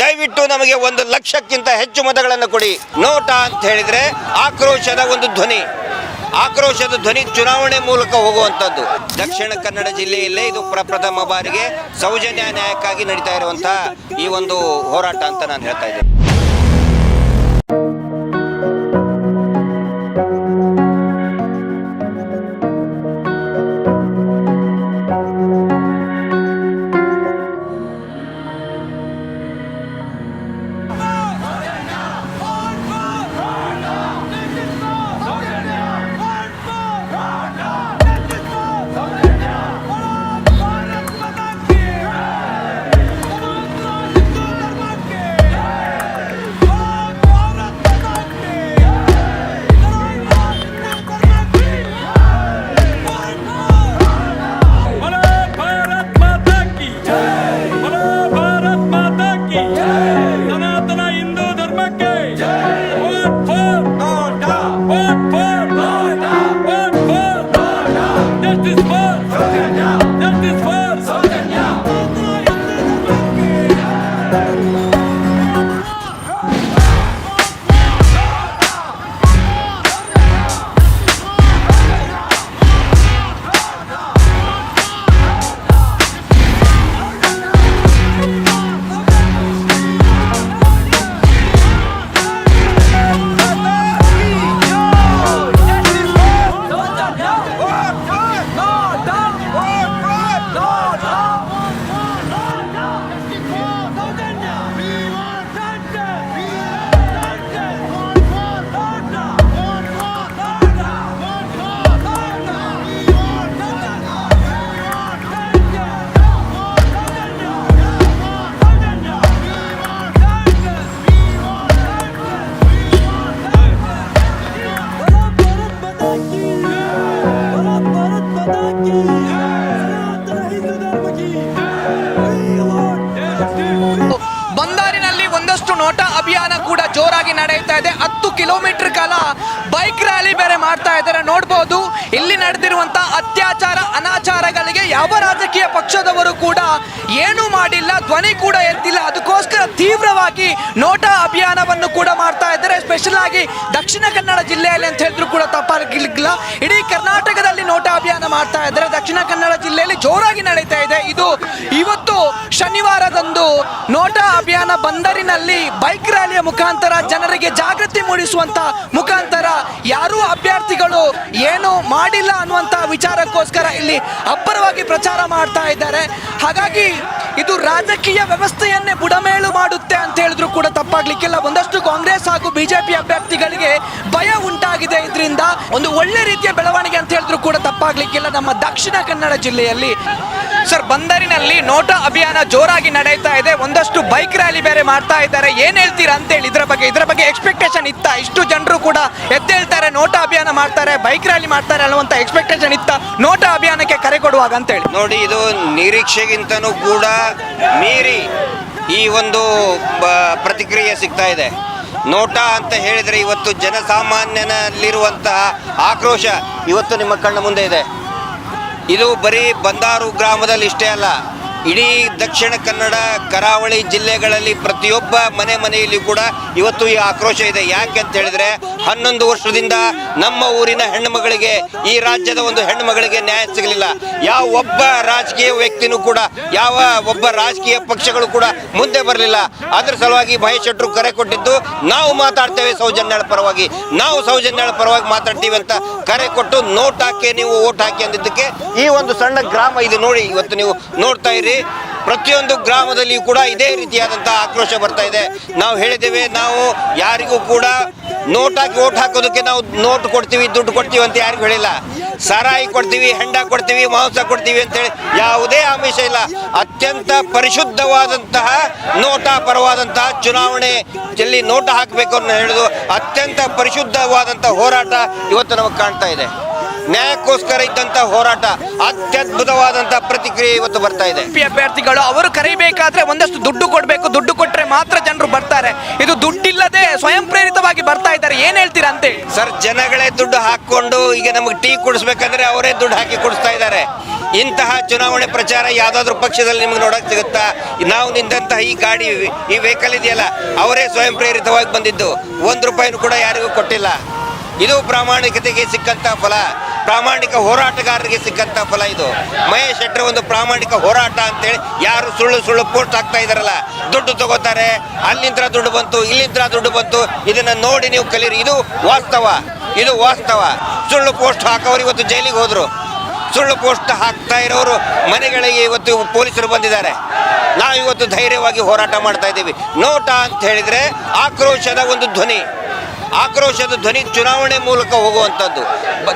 ದಯವಿಟ್ಟು ನಮಗೆ ಒಂದು ಲಕ್ಷಕ್ಕಿಂತ ಹೆಚ್ಚು ಮತಗಳನ್ನು ಕೊಡಿ. ನೋಟ ಅಂತ ಹೇಳಿದ್ರೆ ಆಕ್ರೋಶದ ಒಂದು ಧ್ವನಿ. ಆಕ್ರೋಶದ ಧ್ವನಿ ಚುನಾವಣೆ ಮೂಲಕ ಹೋಗುವಂಥದ್ದು. ದಕ್ಷಿಣ ಕನ್ನಡ ಜಿಲ್ಲೆಯಲ್ಲೇ ಇದು ಪ್ರಪ್ರಥಮ ಬಾರಿಗೆ ಸೌಜನ್ಯ ನ್ಯಾಯಕ್ಕಾಗಿ ನಡೀತಾ ಇರುವಂತಹ ಈ ಒಂದು ಹೋರಾಟ ಅಂತ ನಾನು ಹೇಳ್ತಾ ಇದ್ದೇನೆ. ನಡೆಯುತ್ತಾ ಇದೆ. ಹತ್ತು ಕಿಲೋಮೀಟರ್ ಕಾಲ ಬೈಕ್ ರ್ಯಾಲಿ ಬೇರೆ ಮಾಡ್ತಾ ಇದ್ದಾರೆ. ನೋಡಬಹುದು ಇಲ್ಲಿ ನಡೆದಿರುವಂತಹ ಅತ್ಯಾಚಾರ, ಅನಾಚಾರಗಳಿಗೆ ಯಾವ ರಾಜಕೀಯ ಪಕ್ಷದವರು ಕೂಡ ಏನು ಮಾಡಿಲ್ಲ, ಧ್ವನಿ ಕೂಡ ಎತ್ತಿಲ್ಲ. ಅದಕ್ಕೋಸ್ಕರ ತೀವ್ರವಾಗಿ ನೋಟ ಅಭಿಯಾನವನ್ನು ಕೂಡ ಮಾಡ್ತಾ ಇದ್ದಾರೆ. ಸ್ಪೆಷಲ್ ಆಗಿ ದಕ್ಷಿಣ ಕನ್ನಡ ಜಿಲ್ಲೆಯಲ್ಲಿ ಅಂತ ಹೇಳಿದ್ರು ಕೂಡ ತಪ್ಪಾಗಿಲ್ಲ ಇಡೀ ಕರ್ನಾಟಕದಲ್ಲಿ ನೋಟ ಅಭಿಯಾನ ಮಾಡ್ತಾ ಇದ್ದಾರೆ. ದಕ್ಷಿಣ ಕನ್ನಡ ಜಿಲ್ಲೆಯಲ್ಲಿ ಜೋರಾಗಿ ನಡೀತಾ ಇದೆ. ಇದು ಇವತ್ತು ಶನಿವಾರದಂದು ನೋಟ ಅಭಿಯಾನ ಬಂದರಿನಲ್ಲಿ ಬೈಕ್ ರ್ಯಾಲಿಯ ಮುಖಾಂತರ ಜನರಿಗೆ ಜಾಗೃತಿ ಮೂಡಿಸುವಂತ ಮುಖಾಂತರ ಯಾರೂ ಅಭ್ಯರ್ಥಿಗಳು ಏನು ಮಾಡಿಲ್ಲ ಅನ್ನುವಂತ ವಿಚಾರಕ್ಕೋಸ್ಕರ ಇಲ್ಲಿ ಅಬ್ಬರವಾಗಿ ಪ್ರಚಾರ ಮಾಡ್ತಾ ಇದ್ದಾರೆ. ಹಾಗಾಗಿ ಇದು ರಾಜಕೀಯ ವ್ಯವಸ್ಥೆಯನ್ನೇ ಬುಡಮೇಲು ಮಾಡುತ್ತೆ ಅಂತ ಹೇಳಿದ್ರು ಕೂಡ ತಪ್ಪಾಗ್ಲಿಕ್ಕಿಲ್ಲ. ಒಂದಷ್ಟು ಕಾಂಗ್ರೆಸ್ ಹಾಗೂ ಬಿಜೆಪಿ ಅಭ್ಯರ್ಥಿಗಳಿಗೆ ಭಯ ಉಂಟಾಗಿದೆ ಇದರಿಂದ ಒಂದು ಒಳ್ಳೆ ರೀತಿಯ ಬೆಳವಣಿಗೆ ಅಂತ ಹೇಳಿದ್ರು ಕೂಡ ತಪ್ಪಾಗ್ಲಿಕ್ಕಿಲ್ಲ ನಮ್ಮ ದಕ್ಷಿಣ ಕನ್ನಡ ಜಿಲ್ಲೆಯಲ್ಲಿ. ಸರ್, ಬಂದರಿನಲ್ಲಿ ನೋಟಾ ಅಭಿಯಾನ ಜೋರಾಗಿ ನಡೀತಾ ಇದೆ. ಒಂದಷ್ಟು ಬೈಕ್ ರ್ಯಾಲಿ ಬೇರೆ ಮಾಡ್ತಾ ಇದ್ದಾರೆ. ಏನ್ ಹೇಳ್ತೀರಾ ಅಂತ ಹೇಳಿ ಇದ್ರ ಬಗ್ಗೆ ಇದ್ರ ಬಗ್ಗೆ ಎಕ್ಸ್ಪೆಕ್ಟೇಷನ್ ಇತ್ತ? ಇಷ್ಟು ಜನರು ಕೂಡ ಎದ್ದೇಳ್ತಾರೆ ನೋಟಾ ಅಭಿಯಾನ ಮಾಡ್ತಾರೆ, ಬೈಕ್ ರ್ಯಾಲಿ ಮಾಡ್ತಾರೆ ಅನ್ನುವಂತ ಎಕ್ಸ್ಪೆಕ್ಟೇಷನ್ ಇತ್ತ? ನೋಟಾ ಅಭಿಯಾನಕ್ಕೆ ಕರೆ ಕೊಡುವಾಗ ಅಂತೇಳಿ. ನೋಡಿ, ಇದು ನಿರೀಕ್ಷೆಗಿಂತನೂ ಕೂಡ ಮೀರಿ ಈ ಒಂದು ಪ್ರತಿಕ್ರಿಯೆ ಸಿಗ್ತಾ ಇದೆ. ನೋಟಾ ಅಂತ ಹೇಳಿದರೆ ಇವತ್ತು ಜನಸಾಮಾನ್ಯನಲ್ಲಿರುವಂತಹ ಆಕ್ರೋಶ ಇವತ್ತು ನಿಮ್ಮ ಕಣ್ಣ ಮುಂದೆ ಇದೆ. ಇದು ಬರೀ ಬಂದಾರು ಗ್ರಾಮದಲ್ಲಿ ಇಷ್ಟೇ ಅಲ್ಲ. ಇಡೀ ದಕ್ಷಿಣ ಕನ್ನಡ, ಕರಾವಳಿ ಜಿಲ್ಲೆಗಳಲ್ಲಿ ಪ್ರತಿಯೊಬ್ಬ ಮನೆ ಮನೆಯಲ್ಲಿ ಕೂಡ ಇವತ್ತು ಈ ಆಕ್ರೋಶ ಇದೆ. ಯಾಕೆ ಅಂತ ಹೇಳಿದ್ರೆ, ಹನ್ನೊಂದು ವರ್ಷದಿಂದ ನಮ್ಮ ಊರಿನ ಹೆಣ್ಣುಮಗಳಿಗೆ, ಈ ರಾಜ್ಯದ ಒಂದು ಹೆಣ್ಣುಮಗಳಿಗೆ ನ್ಯಾಯ ಸಿಗಲಿಲ್ಲ. ಯಾವ ಒಬ್ಬ ರಾಜಕೀಯ ವ್ಯಕ್ತಿನೂ ಕೂಡ, ಯಾವ ಒಬ್ಬ ರಾಜಕೀಯ ಪಕ್ಷಗಳು ಕೂಡ ಮುಂದೆ ಬರಲಿಲ್ಲ. ಅದ್ರ ಸಲುವಾಗಿ ಮಹೇಶ್ ಶೆಟ್ರು ಕರೆ ಕೊಟ್ಟಿದ್ದು, ನಾವು ಮಾತಾಡ್ತೇವೆ ಸೌಜನ್ಯಾಳ ಪರವಾಗಿ. ನಾವು ಸೌಜನ್ಯಾಳ ಪರವಾಗಿ ಮಾತಾಡ್ತೀವಿ ಅಂತ ಕರೆ ಕೊಟ್ಟು ನೋಟ್ ಹಾಕಿ, ನೀವು ಓಟ್ ಹಾಕಿ ಅಂದಿದ್ದಕ್ಕೆ ಈ ಒಂದು ಸಣ್ಣ ಗ್ರಾಮ ಇದು ನೋಡಿ, ಇವತ್ತು ನೀವು ನೋಡ್ತಾ ಇರಿ. ಪ್ರತಿಯೊಂದು ಗ್ರಾಮದಲ್ಲಿಯೂ ಕೂಡ ಇದೇ ರೀತಿಯಾದಂತಹ ಆಕ್ರೋಶ ಬರ್ತಾ ಇದೆ. ನಾವು ಹೇಳಿದ್ದೇವೆ, ನಾವು ಯಾರಿಗೂ ಕೂಡ ನೋಟ್ ಹಾಕಿ ಓಟ್ ಹಾಕೋದಕ್ಕೆ ನಾವು ನೋಟ್ ಕೊಡ್ತೀವಿ, ದುಡ್ಡು ಕೊಡ್ತೀವಿ ಅಂತ ಯಾರಿಗೂ ಹೇಳಿಲ್ಲ. ಸಾರಾಯಿ ಕೊಡ್ತೀವಿ, ಹೆಂಡ ಕೊಡ್ತೀವಿ, ಮಾಂಸ ಕೊಡ್ತೀವಿ ಅಂತೇಳಿ ಯಾವುದೇ ಆಮಿಷ ಇಲ್ಲ. ಅತ್ಯಂತ ಪರಿಶುದ್ಧವಾದಂತಹ ನೋಟ ಪರವಾದಂತಹ ಚುನಾವಣೆ ಎಲ್ಲಿ ನೋಟ ಹಾಕಬೇಕು ಅನ್ನೋ ಹೇಳುದು ಅತ್ಯಂತ ಪರಿಶುದ್ಧವಾದಂತಹ ಹೋರಾಟ ಇವತ್ತು ನಮಗೆ ಕಾಣ್ತಾ ಇದೆ. ನ್ಯಾಯಕ್ಕೋಸ್ಕರ ಇದ್ದಂಥ ಹೋರಾಟ ಅತ್ಯದ್ಭುತವಾದಂಥ ಪ್ರತಿಕ್ರಿಯೆ ಇವತ್ತು ಬರ್ತಾ ಇದೆ. ಬಿಜೆಪಿ ಅಭ್ಯರ್ಥಿಗಳು ಅವರು ಕರಿಬೇಕಾದ್ರೆ ಒಂದಷ್ಟು ದುಡ್ಡು ಕೊಡಬೇಕು. ದುಡ್ಡು ಕೊಟ್ಟರೆ ಮಾತ್ರ ಜನರು ಬರ್ತಾರೆ. ಇದು ದುಡ್ಡಿಲ್ಲದೆ ಸ್ವಯಂ ಪ್ರೇರಿತವಾಗಿ ಬರ್ತಾ ಇದ್ದಾರೆ. ಏನ್ ಹೇಳ್ತೀರಾ ಅಂತ ಹೇಳಿ ಸರ್ ಜನಗಳೇ ದುಡ್ಡು ಹಾಕೊಂಡು ಈಗ ನಮಗೆ ಟೀ ಕುಡಿಸ್ಬೇಕಂದ್ರೆ ಅವರೇ ದುಡ್ಡು ಹಾಕಿ ಕುಡಿಸ್ತಾ ಇದ್ದಾರೆ. ಇಂತಹ ಚುನಾವಣೆ ಪ್ರಚಾರ ಯಾವ್ದಾದ್ರು ಪಕ್ಷದಲ್ಲಿ ನಿಮ್ಗೆ ನೋಡಕ್ ಸಿಗುತ್ತಾ? ನಾವು ನಿಂತಹ ಈ ಗಾಡಿ ಈ ವೆಹಿಕಲ್ ಇದೆಯಲ್ಲ ಅವರೇ ಸ್ವಯಂ ಪ್ರೇರಿತವಾಗಿ ಬಂದಿದ್ದು. ಒಂದು ರೂಪಾಯಿನೂ ಕೂಡ ಯಾರಿಗೂ ಕೊಟ್ಟಿಲ್ಲ. ಇದು ಪ್ರಾಮಾಣಿಕತೆಗೆ ಸಿಕ್ಕಂತ ಫಲ. ಪ್ರಾಮಾಣಿಕ ಹೋರಾಟಗಾರರಿಗೆ ಸಿಕ್ಕಂತ ಫಲ ಇದು. ಮಹೇಶ್ ಶೆಟ್ಟರ್ ಒಂದು ಪ್ರಾಮಾಣಿಕ ಹೋರಾಟ ಅಂತೇಳಿ ಯಾರು ಸುಳ್ಳು ಸುಳ್ಳು ಪೋಸ್ಟ್ ಆಗ್ತಾ ಇದಾರಲ್ಲ ದುಡ್ಡು ತಗೋತಾರೆ ಅಲ್ಲಿಂದ ದುಡ್ಡು ಬಂತು ಇಲ್ಲಿಂದ ದುಡ್ಡು ಬಂತು, ಇದನ್ನ ನೋಡಿ ನೀವು ಕಲೀರಿ. ಇದು ವಾಸ್ತವ ಇದು ವಾಸ್ತವ. ಸುಳ್ಳು ಪೋಸ್ಟ್ ಹಾಕೋರು ಇವತ್ತು ಜೈಲಿಗೆ ಹೋದ್ರು. ಸುಳ್ಳು ಪೋಸ್ಟ್ ಹಾಕ್ತಾ ಇರೋರು ಮನೆಗಳಿಗೆ ಇವತ್ತು ಪೊಲೀಸರು ಬಂದಿದ್ದಾರೆ. ನಾವು ಇವತ್ತು ಧೈರ್ಯವಾಗಿ ಹೋರಾಟ ಮಾಡ್ತಾ ಇದ್ದೀವಿ. ನೋಟ ಅಂತ ಹೇಳಿದ್ರೆ ಆಕ್ರೋಶದ ಒಂದು ಧ್ವನಿ. ಆಕ್ರೋಶದ ಧ್ವನಿ ಚುನಾವಣೆ ಮೂಲಕ ಹೋಗುವಂಥದ್ದು.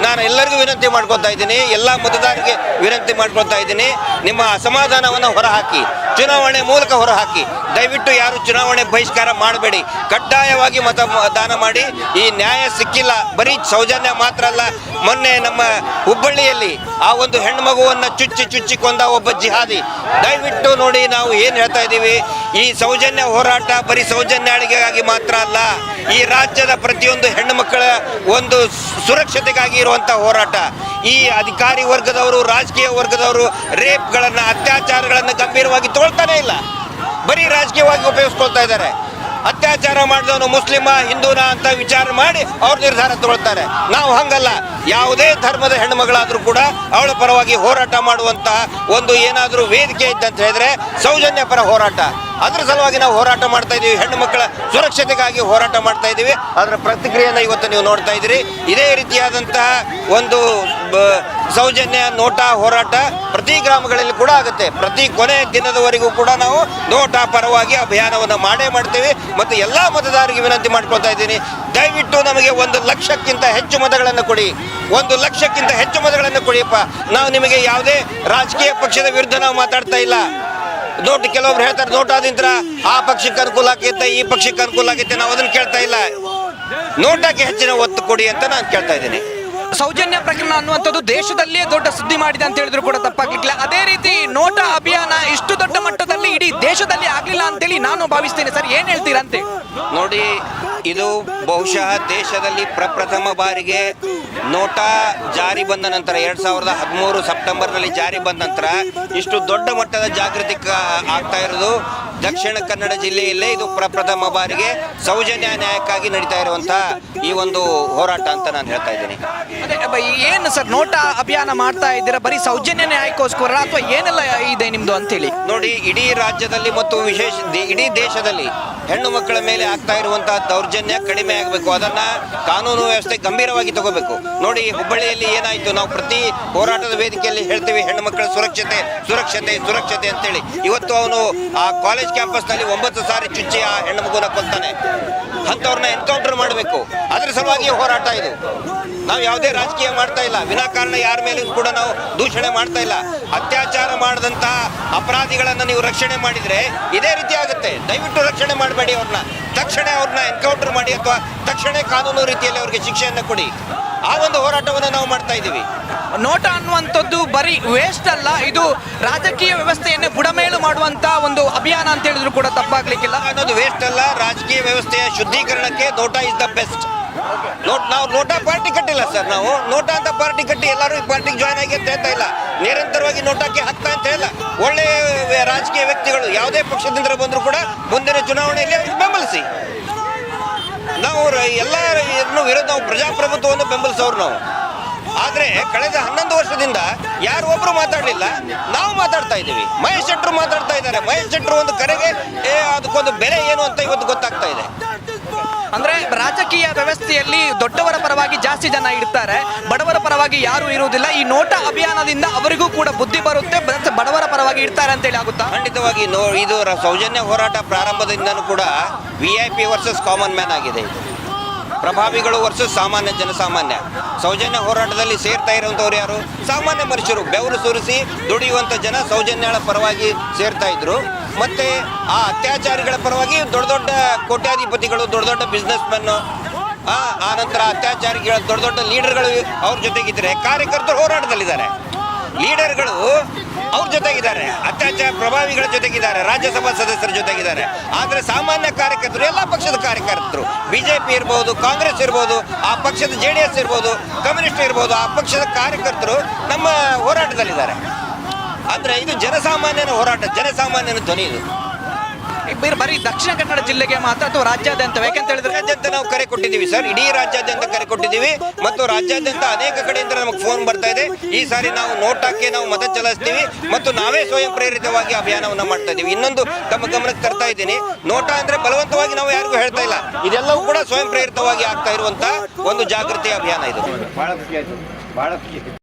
ನಾನು ಎಲ್ಲರಿಗೂ ವಿನಂತಿ ಮಾಡ್ಕೊತಾ ಇದ್ದೀನಿ. ಎಲ್ಲ ಮತದಾರರಿಗೆ ವಿನಂತಿ ಮಾಡ್ಕೊತಾ ಇದ್ದೀನಿ. ನಿಮ್ಮ ಅಸಮಾಧಾನವನ್ನು ಹೊರಹಾಕಿ, ಚುನಾವಣೆ ಮೂಲಕ ಹೊರಹಾಕಿ. ದಯವಿಟ್ಟು ಯಾರು ಚುನಾವಣೆ ಬಹಿಷ್ಕಾರ ಮಾಡಬೇಡಿ. ಕಡ್ಡಾಯವಾಗಿ ಮತ ದಾನ ಮಾಡಿ. ಈ ನ್ಯಾಯ ಸಿಕ್ಕಿಲ್ಲ, ಬರೀ ಸೌಜನ್ಯ ಮಾತ್ರ ಅಲ್ಲ, ಮೊನ್ನೆ ನಮ್ಮ ಹುಬ್ಬಳ್ಳಿಯಲ್ಲಿ ಆ ಒಂದು ಹೆಣ್ಮಗುವನ್ನು ಮಗುವನ್ನ ಚುಚ್ಚಿ ಚುಚ್ಚಿ ಕೊಂದ ಒಬ್ಬ ಜಿಹಾದಿ. ದಯವಿಟ್ಟು ನೋಡಿ ನಾವು ಏನು ಹೇಳ್ತಾ ಇದ್ದೀವಿ. ಈ ಸೌಜನ್ಯ ಹೋರಾಟ ಬರೀ ಸೌಜನ್ಯಾಳಿಗೆಗಾಗಿ ಮಾತ್ರ ಅಲ್ಲ ಈ ರಾಜ್ಯದ ಪ್ರತಿಯೊಂದು ಹೆಣ್ಣು ಮಕ್ಕಳ ಒಂದು ಸುರಕ್ಷತೆಗಾಗಿ ಇರುವಂಥ ಹೋರಾಟ. ಈ ಅಧಿಕಾರಿ ವರ್ಗದವರು, ರಾಜಕೀಯ ವರ್ಗದವರು ರೇಪ್ಗಳನ್ನು, ಅತ್ಯಾಚಾರಗಳನ್ನು ಗಂಭೀರವಾಗಿ ತೋಳ್ತಾನೆ ಇಲ್ಲ. ಬರೀ ರಾಜಕೀಯವಾಗಿ ಉಪಯೋಗಿಸ್ಕೊಳ್ತಾ ಇದ್ದಾರೆ. ಅತ್ಯಾಚಾರ ಮಾಡಿದವನು ಮುಸ್ಲಿಮ, ಹಿಂದೂನ ಅಂತ ವಿಚಾರ ಮಾಡಿ ಅವ್ರ ನಿರ್ಧಾರ ತಗೊಳ್ತಾರೆ. ನಾವು ಹಂಗಲ್ಲ. ಯಾವುದೇ ಧರ್ಮದ ಹೆಣ್ಣುಮಗಳಾದರೂ ಕೂಡ ಅವಳ ಪರವಾಗಿ ಹೋರಾಟ ಮಾಡುವಂತಹ ಒಂದು ಏನಾದರೂ ವೇದಿಕೆ ಇದ್ದಂತ ಹೇಳಿದ್ರೆ ಸೌಜನ್ಯ ಪರ ಹೋರಾಟ. ಅದರ ಸಲುವಾಗಿ ನಾವು ಹೋರಾಟ ಮಾಡ್ತಾ ಇದ್ದೀವಿ. ಹೆಣ್ಣು ಸುರಕ್ಷತೆಗಾಗಿ ಹೋರಾಟ ಮಾಡ್ತಾ ಇದ್ದೀವಿ. ಅದರ ಪ್ರತಿಕ್ರಿಯೆಯನ್ನು ಇವತ್ತು ನೀವು ನೋಡ್ತಾ ಇದ್ದೀರಿ. ಇದೇ ರೀತಿಯಾದಂತಹ ಒಂದು ಸೌಜನ್ಯ, ನೋಟ, ಹೋರಾಟ ಪ್ರತಿ ಗ್ರಾಮಗಳಲ್ಲಿ ಕೂಡ ಆಗುತ್ತೆ. ಪ್ರತಿ ಕೊನೆ ದಿನದವರೆಗೂ ಕೂಡ ನಾವು ನೋಟಾ ಪರವಾಗಿ ಅಭಿಯಾನವನ್ನು ಮಾಡೇ ಮಾಡ್ತೀವಿ. ಮತ್ತು ಎಲ್ಲ ಮತದಾರರಿಗೆ ವಿನಂತಿ ಮಾಡ್ಕೊಳ್ತಾ ಇದ್ದೀನಿ. ದಯವಿಟ್ಟು ನಮಗೆ ಒಂದು ಲಕ್ಷಕ್ಕಿಂತ ಹೆಚ್ಚು ಮತಗಳನ್ನು ಕೊಡಿ. ಒಂದು ಲಕ್ಷಕ್ಕಿಂತ ಹೆಚ್ಚು ಮತಗಳನ್ನು ಕೊಡಿಯಪ್ಪ. ನಾವು ನಿಮಗೆ ಯಾವುದೇ ರಾಜಕೀಯ ಪಕ್ಷದ ವಿರುದ್ಧ ನಾವು ಮಾತಾಡ್ತಾ ಇಲ್ಲ. ನೋಟ್ ಕೆಲವೊಬ್ರು ಹೇಳ್ತಾರೆ ನೋಟಾದಿಂದ್ರ ಆ ಪಕ್ಷಕ್ಕೆ ಅನುಕೂಲ ಆಗೈತೆ, ಈ ಪಕ್ಷಕ್ಕೆ ಅನುಕೂಲ ಆಗೈತೆ. ನಾವು ಅದನ್ನು ಕೇಳ್ತಾ ಇಲ್ಲ. ನೋಟಕ್ಕೆ ಹೆಚ್ಚಿನ ಒತ್ತು ಕೊಡಿ ಅಂತ ನಾನು ಕೇಳ್ತಾ ಇದ್ದೀನಿ. ಸೌಜನ್ಯ ಪ್ರಕರಣ ಅನ್ನುವಂಥದ್ದು ದೇಶದಲ್ಲಿಯೇ ದೊಡ್ಡ ಸುದ್ದಿ ಮಾಡಿದೆ ಅಂತ ಹೇಳಿದ್ರು ಕೂಡ ತಪ್ಪಾಗ್ಲಿಕ್ಕಿಲ್ಲ. ಅದೇ ರೀತಿ ನೋಟಾ ಅಭಿಯಾನ ಇಷ್ಟು ದೊಡ್ಡ ಮಟ್ಟದಲ್ಲಿ ಇಡೀ ದೇಶದಲ್ಲಿ ಆಗ್ಲಿಲ್ಲ ಅಂತೇಳಿ ನಾನು ಭಾವಿಸ್ತೇನೆ. ಸರ್, ಏನ್ ಹೇಳ್ತೀರಂತೆ? ನೋಡಿ, ಇದು ಬಹುಶಃ ದೇಶದಲ್ಲಿ ಪ್ರಪ್ರಥಮ ಬಾರಿಗೆ ನೋಟಾ ಜಾರಿ ಬಂದ ನಂತರ, ಎರಡ್ ಸಾವಿರದ ಹದಿಮೂರು ಸೆಪ್ಟೆಂಬರ್ನಲ್ಲಿ ಜಾರಿ ಬಂದ ನಂತರ ಇಷ್ಟು ದೊಡ್ಡ ಮಟ್ಟದ ಜಾಗೃತಿ ಆಗ್ತಾ ಇರೋದು ದಕ್ಷಿಣ ಕನ್ನಡ ಜಿಲ್ಲೆಯಲ್ಲೇ ಇದು ಪ್ರಪ್ರಥಮ ಬಾರಿಗೆ ಸೌಜನ್ಯ ನ್ಯಾಯಕ್ಕಾಗಿ ನಡೀತಾ ಇರುವಂತಹ ಈ ಒಂದು ಹೋರಾಟ ಅಂತ ನಾನು ಹೇಳ್ತಾ ಇದ್ದೀನಿ. ಏನು ಸರ್ ನೋಟಾ ಅಭಿಯಾನ ಮಾಡ್ತಾ ಇದ್ದೀರಾ? ಬರೀ ಸೌಜನ್ಯ ನ್ಯಾಯಕ್ಕೋಸ್ಕರ ಅಥವಾ ಏನೆಲ್ಲ ಇದೆ ನಿಮ್ದು ಅಂತೇಳಿ ನೋಡಿ ಇಡೀ ರಾಜ್ಯದಲ್ಲಿ ಮತ್ತು ವಿಶೇಷ ಇಡೀ ದೇಶದಲ್ಲಿ ಹೆಣ್ಣು ಮಕ್ಕಳ ಮೇಲೆ ಆಗ್ತಾ ಇರುವಂತಹ ದೌರ್ಜನ್ಯ ಕಡಿಮೆ ಆಗಬೇಕು. ಅದನ್ನ ಕಾನೂನು ವ್ಯವಸ್ಥೆ ಗಂಭೀರವಾಗಿ ತಗೋಬೇಕು. ನೋಡಿ, ಹುಬ್ಬಳ್ಳಿಯಲ್ಲಿ ಏನಾಯ್ತು? ನಾವು ಪ್ರತಿ ಹೋರಾಟದ ವೇದಿಕೆಯಲ್ಲಿ ಹೇಳ್ತೀವಿ, ಹೆಣ್ಣು ಮಕ್ಕಳ ಸುರಕ್ಷತೆ ಸುರಕ್ಷತೆ ಸುರಕ್ಷತೆ ಅಂತೇಳಿ. ಇವತ್ತು ಅವನು ಆ ಕಾಲೇಜ್ ಕ್ಯಾಂಪಸ್ನಲ್ಲಿ ಒಂಬತ್ತು ಸಾರಿ ಚುಚ್ಚಿ ಆ ಹೆಣ್ಣು ಮಗುನ ಕೊಲ್ತಾನೆ. ಅಂಥವ್ರನ್ನ ಎನ್ಕೌಂಟರ್ ಮಾಡಬೇಕು. ಅದ್ರ ಸಲುವಾಗಿ ಹೋರಾಟ ಇದು. ನಾವು ಯಾವುದೇ ರಾಜಕೀಯ ಮಾಡ್ತಾ ಇಲ್ಲ. ವಿನಾಕಾರಣ ಯಾರ ಮೇಲೂ ಕೂಡ ನಾವು ದೂಷಣೆ ಮಾಡ್ತಾ ಇಲ್ಲ. ಅತ್ಯಾಚಾರ ಮಾಡಿದಂತಹ ಅಪರಾಧಿಗಳನ್ನು ನೀವು ರಕ್ಷಣೆ ಮಾಡಿದ್ರೆ ಇದೇ ರೀತಿ ಆಗುತ್ತೆ. ದಯವಿಟ್ಟು ರಕ್ಷಣೆ ಮಾಡಬೇಡಿ ಅವ್ರನ್ನ. ತಕ್ಷಣ ಅವ್ರನ್ನ ಎನ್ಕೌಂಟರ್ ಮಾಡಿ ಅಥವಾ ತಕ್ಷಣ ಕಾನೂನು ರೀತಿಯಲ್ಲಿ ಅವ್ರಿಗೆ ಶಿಕ್ಷೆಯನ್ನು ಕೊಡಿ. ಆ ಒಂದು ಹೋರಾಟವನ್ನು ನಾವು ಮಾಡ್ತಾ ಇದ್ದೀವಿ. ನೋಟ ಅನ್ನುವಂಥದ್ದು ಬರೀ ವೇಸ್ಟ್ ಅಲ್ಲ, ಇದು ರಾಜಕೀಯ ವ್ಯವಸ್ಥೆಯನ್ನು ಬುಡಮೇಲು ಮಾಡುವಂತ ಒಂದು ಅಭಿಯಾನ ಅಂತ ಹೇಳಿದ್ರು ಕೂಡ ತಪ್ಪಾಗ್ಲಿಕ್ಕಿಲ್ಲ. ಅನ್ನೋದು ವೇಸ್ಟ್ ಅಲ್ಲ, ರಾಜಕೀಯ ವ್ಯವಸ್ಥೆಯ ಶುದ್ಧೀಕರಣಕ್ಕೆ NOTA is the best note, ನಾವು ನೋಟಾ ಪಾರ್ಟಿ ಕಟ್ಟಿಲ್ಲ ಸರ್ ನಾವು ನೋಟಾ ಅಂತ ಪಾರ್ಟಿ ಕಟ್ಟಿ ಎಲ್ಲರೂ ಈ ಪಾರ್ಟಿಗೆ ಜಾಯ್ನ್ ಆಗಿ ಅಂತ ಹೇಳ್ತಾ ಇಲ್ಲ. ನಿರಂತರವಾಗಿ ನೋಟಕ್ಕೆ ಹತ್ತ ಅಂತ ಇಲ್ಲ ಒಳ್ಳೆ ರಾಜಕೀಯ ವ್ಯಕ್ತಿಗಳು ಯಾವುದೇ ಪಕ್ಷದಿಂದ ಬಂದರೂ ಕೂಡ ಮುಂದಿನ ಚುನಾವಣೆಯಲ್ಲಿ ಬೆಂಬಲಿಸಿ. ನಾವು ಎಲ್ಲ ವಿರೋಧ, ನಾವು ಪ್ರಜಾಪ್ರಭುತ್ವವನ್ನು ಬೆಂಬಲಿಸಿ ಕಳೆದ ಹನ್ನೊಂದು ವರ್ಷದಿಂದ ಯಾರು ಒಬ್ರು ಮಾತಾಡಲಿಲ್ಲ. ನಾವು ಮಾತಾಡ್ತಾ ಇದ್ದೀವಿ. ಮಹೇಶ್ ಶೆಟ್ರು ಮಾತಾಡ್ತಾ ಇದ್ದಾರೆ. ಮಹೇಶ್ ಶೆಟ್ರು ಒಂದು ಕರೆಗೆ ಏ ಅದಕ್ಕೊಂದು ಬೆಲೆ ಏನು ಅಂತ ಇವತ್ತು ಗೊತ್ತಾಗ್ತಾ ಇದೆ. ಅಂದ್ರೆ ರಾಜಕೀಯ ವ್ಯವಸ್ಥೆಯಲ್ಲಿ ದೊಡ್ಡವರ ಪರವಾಗಿ ಜಾಸ್ತಿ ಜನ ಇರ್ತಾರೆ. ಬಡವರ ಪರವಾಗಿ ಯಾರು ಇರುವುದಿಲ್ಲ. ಈ ನೋಟ ಅಭಿಯಾನದಿಂದ ಅವರಿಗೂ ಕೂಡ ಬುದ್ಧಿ ಬರುತ್ತೆ. ಬಡವರ ಪರವಾಗಿ ಇರ್ತಾರೆ ಅಂತೇಳಿ ಆಗುತ್ತಾ? ಖಂಡಿತವಾಗಿ ಇದು ಸೌಜನ್ಯ ಹೋರಾಟ ಪ್ರಾರಂಭದಿಂದನೂ ಕೂಡ V I P versus common man ಆಗಿದೆ ಇದು. ಪ್ರಭಾವಿಗಳು ವರ್ಸಸ್ ಸಾಮಾನ್ಯ ಜನಸಾಮಾನ್ಯ. ಸೌಜನ್ಯ ಹೋರಾಟದಲ್ಲಿ ಸೇರ್ತಾ ಇರುವಂಥವ್ರು ಯಾರು? ಸಾಮಾನ್ಯ ಮನುಷ್ಯರು. ಬೆವರು ಸುರಿಸಿ ದುಡಿಯುವಂಥ ಜನ ಸೌಜನ್ಯಗಳ ಪರವಾಗಿ ಸೇರ್ತಾ ಇದ್ರು. ಮತ್ತೆ ಆ ಅತ್ಯಾಚಾರಿಗಳ ಪರವಾಗಿ ದೊಡ್ಡ ದೊಡ್ಡ ಕೋಟ್ಯಾಧಿಪತಿಗಳು, ದೊಡ್ಡ ದೊಡ್ಡ ಬಿಸ್ನೆಸ್ ಮೆನ್ ಆ ನಂತರ ಅತ್ಯಾಚಾರಿಗಳ ದೊಡ್ಡ ದೊಡ್ಡ ಲೀಡರ್ಗಳು ಅವ್ರ ಜೊತೆಗಿದ್ರೆ ಕಾರ್ಯಕರ್ತರು ಹೋರಾಟದಲ್ಲಿದ್ದಾರೆ. ಲೀಡರ್ಗಳು ಅವ್ರ ಜೊತೆಗಿದ್ದಾರೆ, ಅತ್ಯಾಚಾರ ಪ್ರಭಾವಿಗಳ ಜೊತೆಗಿದ್ದಾರೆ, ರಾಜ್ಯಸಭಾ ಸದಸ್ಯರ ಜೊತೆಗಿದ್ದಾರೆ. ಆದರೆ ಸಾಮಾನ್ಯ ಕಾರ್ಯಕರ್ತರು, ಎಲ್ಲ ಪಕ್ಷದ ಕಾರ್ಯಕರ್ತರು ಬಿಜೆಪಿ ಇರ್ಬೋದು, ಕಾಂಗ್ರೆಸ್ ಇರ್ಬೋದು, ಆ ಪಕ್ಷದ ಜೆ ಡಿ ಎಸ್ ಇರ್ಬೋದು, ಕಮ್ಯುನಿಸ್ಟ್ ಇರ್ಬೋದು, ಆ ಪಕ್ಷದ ಕಾರ್ಯಕರ್ತರು ನಮ್ಮ ಹೋರಾಟದಲ್ಲಿದ್ದಾರೆ. ಅಂದ್ರೆ ಇದು ಜನಸಾಮಾನ್ಯನ ಹೋರಾಟ, ಜನಸಾಮಾನ್ಯನ ಧ್ವನಿ ಇದು. ಬರೀ- ಬರೀ ದಕ್ಷಿಣ ಕನ್ನಡ ಜಿಲ್ಲೆಗೆ ಮಾತ್ರ ಅಥವಾ ರಾಜ್ಯಾದ್ಯಂತ? ಯಾಕಂತ ಹೇಳಿದ್ರೆ ರಾಜ್ಯಾದ್ಯಂತ ನಾವು ಕರೆ ಕೊಟ್ಟಿದ್ದೀವಿ ಸರ್. ಇಡೀ ರಾಜ್ಯಾದ್ಯಂತ ಕರೆ ಕೊಟ್ಟಿದ್ದೀವಿ. ಮತ್ತು ರಾಜ್ಯಾದ್ಯಂತ ಅನೇಕ ಕಡೆಯಿಂದ ನಮಗೆ ಫೋನ್ ಬರ್ತಾ ಇದೆ. ಈ ಸಾರಿ ನಾವು ನೋಟಾಕ್ಕೆ ನಾವು ಮತ ಚಲಾಯಿಸ್ತೀವಿ. ಮತ್ತು ನಾವೇ ಸ್ವಯಂ ಪ್ರೇರಿತವಾಗಿ ಅಭಿಯಾನವನ್ನು ಮಾಡ್ತಾ ಇದ್ದೀವಿ ಇನ್ನೊಂದು ತಮ್ಮ ಗಮನಕ್ಕೆ ತರ್ತಾ ಇದ್ದೀನಿ. ನೋಟಾ ಅಂದ್ರೆ ಬಲವಂತವಾಗಿ ನಾವು ಯಾರಿಗೂ ಹೇಳ್ತಾ ಇಲ್ಲ. ಇದೆಲ್ಲವೂ ಕೂಡ ಸ್ವಯಂ ಪ್ರೇರಿತವಾಗಿ ಆಗ್ತಾ ಇರುವಂತಹ ಒಂದು ಜಾಗೃತಿ ಅಭಿಯಾನ ಇದು. ಬಹಳ ಖುಷಿ ಆಯ್ತು. ಭಾಳ ಖುಷಿ